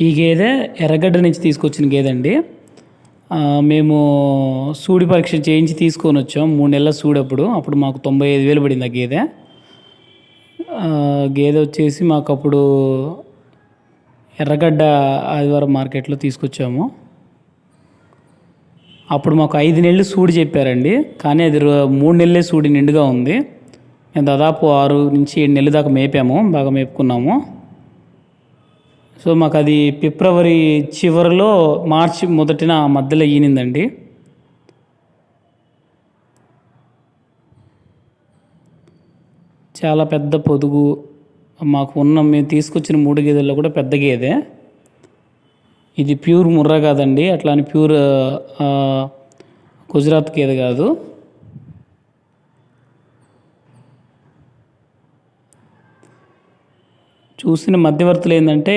ఈ గేదె ఎర్రగడ్డ నుంచి తీసుకొచ్చిన గేదె అండి. మేము సూడి పరీక్ష చేయించి తీసుకొని వచ్చాం. మూడు నెలల సూడి అప్పుడు. అప్పుడు మాకు తొంభై ఐదు వేలు పడింది ఆ గేదె. గేదె వచ్చేసి మాకు అప్పుడు ఎర్రగడ్డ ఆదివారం మార్కెట్లో తీసుకొచ్చాము. అప్పుడు మాకు ఐదు నెలలు సూడి చెప్పారండి. కానీ అది రో- మూడు నెలలే సూడి నిండుగా ఉంది. మేము దాదాపు ఆరు నుంచి ఏడు నెలల దాకా మేపాము. బాగా మేపుకున్నాము. సో మాకు అది ఫిబ్రవరి చివరిలో మార్చి మొదటిన మధ్యలో ఈనిందండి. చాలా పెద్ద పొదుగు మాకు ఉన్న మేము తీసుకొచ్చిన మూడు గేదెల్లో కూడా పెద్ద గేదె. ఇది ప్యూర్ ముర్రా కాదండి అట్లా అని ప్యూర్ గుజరాత్ గేదె కాదు. చూసిన మధ్యవర్తులు ఏంటంటే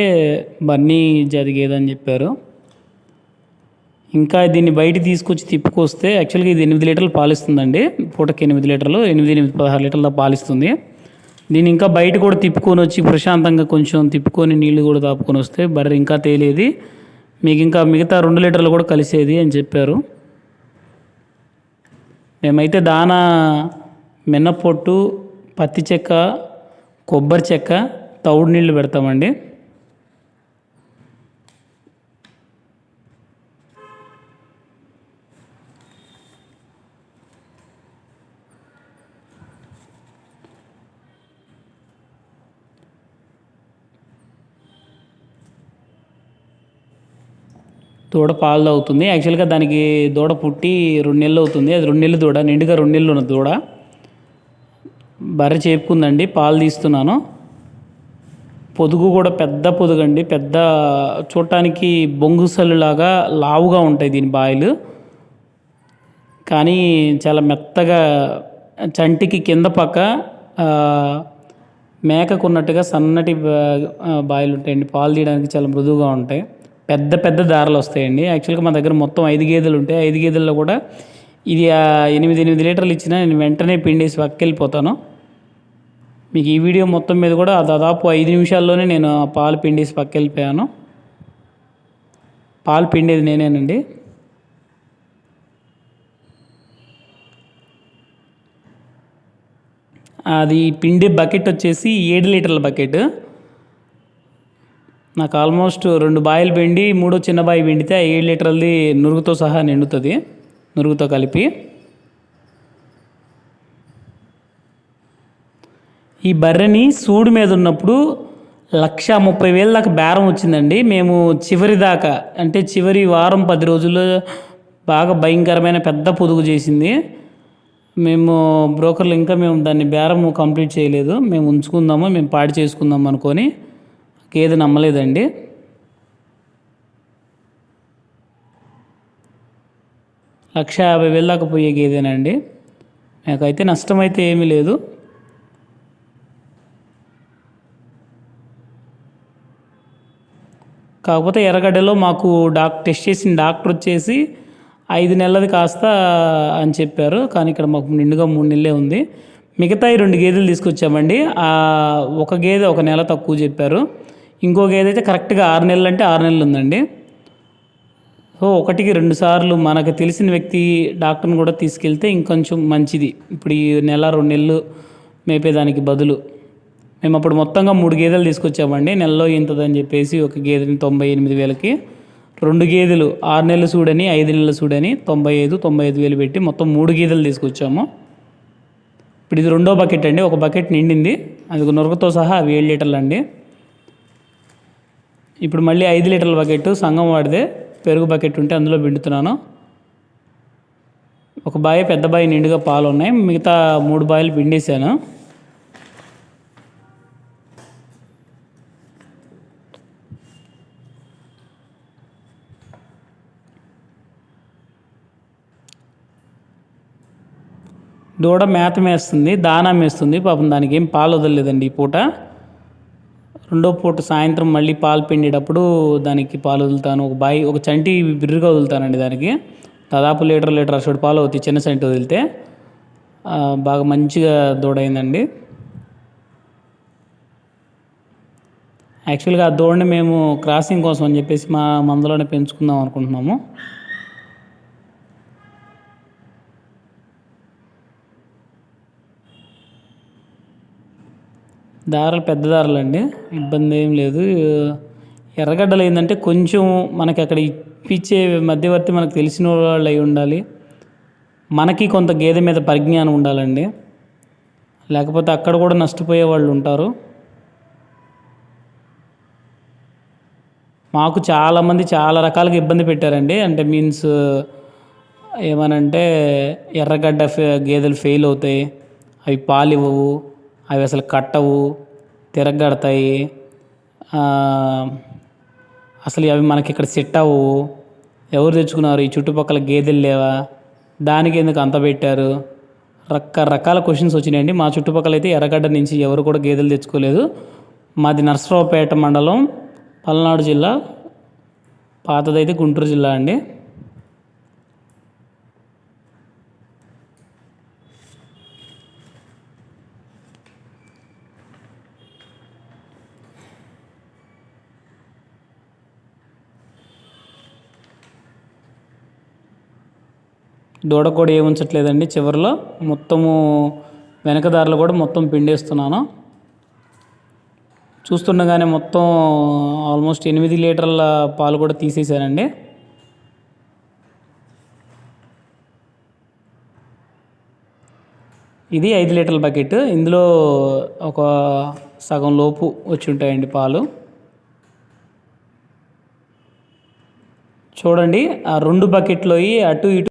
బన్నీ జరిగేదని చెప్పారు. ఇంకా దీన్ని బయట తీసుకొచ్చి తిప్పుకొస్తే యాక్చువల్గా ఇది ఎనిమిది లీటర్లు పాలిస్తుందండి. పూటకి ఎనిమిది లీటర్లు ఎనిమిది ఎనిమిది పదహారు లీటర్ల పాలిస్తుంది. దీన్ని ఇంకా బయట కూడా తిప్పుకొని వచ్చి ప్రశాంతంగా కొంచెం తిప్పుకొని నీళ్ళు కూడా తాపుకొని వస్తే బర్రె ఇంకా తేలేది. మీకు ఇంకా మిగతా రెండు లీటర్లు కూడా కలిసేది అని చెప్పారు. మేమైతే దానా మిన్నపొట్టు పత్తి చెక్క కొబ్బరి చెక్క తౌడు నీళ్ళు పెడతామండి. దూడ పాలు తాగుతుంది. యాక్చువల్గా దానికి దూడ పుట్టి రెండు నెలలు అవుతుంది. అది రెండు నెలలు దూడ నిండుగా రెండు నెలలు ఉన్న దూడ. బర్రె చేపుకుందండి పాలు తీస్తున్నాను. పొదుగు కూడా పెద్ద పొదుగు అండి పెద్ద చూడటానికి బొంగుసల్లులాగా లావుగా ఉంటాయి దీని బాయిలు. కానీ చాలా మెత్తగా చంటికి కింద పక్క మేకకున్నట్టుగా మేకకు ఉన్నట్టుగా సన్నటి బా- బాయిలు ఉంటాయండి. పాలు తీయడానికి చాలా మృదువుగా ఉంటాయి. పెద్ద పెద్ద దారాలు వస్తాయండి. యాక్చువల్గా మా దగ్గర మొత్తం ఐదు గేదెలు ఉంటాయి. ఐదు గేదెల్లో కూడా ఇది ఎనిమిది ఎనిమిది లీటర్లు ఇచ్చినా నేను వెంటనే పిండేసి వక్కెళ్ళిపోతాను మీకు ఈ వీడియో మొత్తం మీద కూడా దాదాపు ఐదు నిమిషాల్లోనే నేను పాలు పిండేసి పక్కకెళ్ళిపోయాను పాలు పిండేది నేనేనండి. అది పిండి బకెట్ వచ్చేసి ఏడు లీటర్ల బకెట్. నాకు ఆల్మోస్ట్ రెండు బాయిలు పిండి మూడో చిన్న బాయి పిండితే ఆ ఏడు లీటర్లది నురుగుతో సహా నిండుతుంది నురుగుతో కలిపి. ఈ బర్రెని సూడు మీద ఉన్నప్పుడు లక్ష ముప్పై వేల దాకా బేరం వచ్చిందండి. మేము చివరి దాకా అంటే చివరి వారం పది రోజుల్లో బాగా భయంకరమైన పెద్ద పొదుగు చేసింది. మేము బ్రోకర్లు ఇంకా మేము దాన్ని బేరం కంప్లీట్ చేయలేదు. మేము ఉంచుకుందాము మేము పాడి చేసుకుందాం అనుకొని గేదె నమ్మలేదండి. లక్ష యాభై వేల దాకా పోయే గేదేనండి. నాకైతే నష్టం అయితే ఏమీ లేదు. కాకపోతే ఎర్రగడ్డలో మాకు డాక్ టెస్ట్ చేసిన డాక్టర్ వచ్చేసి ఐదు నెలలది కాస్త అని చెప్పారు. కానీ ఇక్కడ మాకు నిండుగా మూడు నెలలే ఉంది. మిగతా ఈ రెండు గేదెలు తీసుకొచ్చామండి. ఒక గేదె ఒక నెల తక్కువ చెప్పారు. ఇంకో గేదె అయితే కరెక్ట్గా ఆరు నెలలు అంటే ఆరు నెలలు ఉందండి. సో ఒకటికి రెండు సార్లు మనకు తెలిసిన వ్యక్తి డాక్టర్ని కూడా తీసుకెళ్తే ఇంకొంచెం మంచిది. ఇప్పుడు ఈ నెల రెండు నెలలు మేపేదానికి బదులు. మేము అప్పుడు మొత్తంగా మూడు గేదెలు తీసుకొచ్చామండి. నెలలో ఇంతదని చెప్పేసి ఒక గేదెని తొంభై ఎనిమిది వేలకి రెండు గేదెలు ఆరు నెలలు చూడని ఐదు నెలలు చూడని తొంభై ఐదు తొంభై ఐదు వేలు పెట్టి మొత్తం మూడు గేదెలు తీసుకొచ్చాము. ఇప్పుడు ఇది రెండో బకెట్ అండి. ఒక బకెట్ నిండింది. అది నొరకతో సహా అవి ఏడు లీటర్లు అండి. ఇప్పుడు మళ్ళీ ఐదు లీటర్ల బకెట్ సంగం వాడితే పెరుగు బకెట్ ఉంటే అందులో పిండుతున్నాను. ఒక బాయ్ పెద్ద బాయి నిండుగా పాలు ఉన్నాయి మిగతా మూడు బాయిలు పిండేశాను. దూడ మేత మేస్తుంది దానా మేస్తుంది. పాపం దానికి ఏం పాలు వదలలేదండి ఈ పూట. రెండో పూట సాయంత్రం మళ్ళీ పాలు పిండేటప్పుడు దానికి పాలు వదులుతాను. ఒక బాయి ఒక చంటి బిర్రుగా వదులుతానండి దానికి. దాదాపు లీటర్ లీటర్ అసలు పాలు అవుతాయి చిన్న చంటి వదిలితే. బాగా మంచిగా దూడ అయిందండి యాక్చువల్గా ఆ దూడని మేము క్రాసింగ్ కోసం అని చెప్పేసి మా మందలోనే పెంచుకుందాం అనుకుంటున్నాము. దారాలు పెద్ద దారాలు అండి. ఇబ్బంది ఏం లేదు. ఎర్రగడ్డలు ఏంటంటే కొంచెం మనకి అక్కడ ఇప్పించే మధ్యవర్తి మనకు తెలిసిన వాళ్ళు అయి ఉండాలి. మనకి కొంత గేదె మీద పరిజ్ఞానం ఉండాలండి. లేకపోతే అక్కడ కూడా నష్టపోయే వాళ్ళు ఉంటారు. మాకు చాలామంది చాలా రకాలుగా ఇబ్బంది పెట్టారండి. అంటే మీన్స్ ఏమనంటే ఎర్రగడ్డ ఫే గేదెలు ఫెయిల్ అవుతాయి. అవి పాలు ఇవ్వవు అవి అసలు కట్టవు తిరగడతాయి అసలు అవి మనకి ఇక్కడ సెట్ అవ్వవు. ఎవరు తెచ్చుకున్నారు? ఈ చుట్టుపక్కల గేదెలు లేవా? దానికి ఎందుకు అంత పెట్టారు? రకరకాల క్వశ్చన్స్ వచ్చినాయండి. మా చుట్టుపక్కల అయితే ఎర్రగడ్డ నుంచి ఎవరు కూడా గేదెలు తెచ్చుకోలేదు. మాది నర్సరావుపేట మండలం పల్నాడు జిల్లా పాతదైతే గుంటూరు జిల్లా అండి. దూడ కూడా ఏముంచట్లేదండి చివరిలో. మొత్తము వెనక దారిలో కూడా మొత్తం పిండేస్తున్నాను. చూస్తుండగానే మొత్తం ఆల్మోస్ట్ ఎనిమిది లీటర్ల పాలు కూడా తీసేసానండి. ఇది ఐదు లీటర్ల బకెట్. ఇందులో ఒక సగం లోపు వచ్చి ఉంటాయండి పాలు. చూడండి ఆ రెండు బకెట్లోవి అటు ఇటు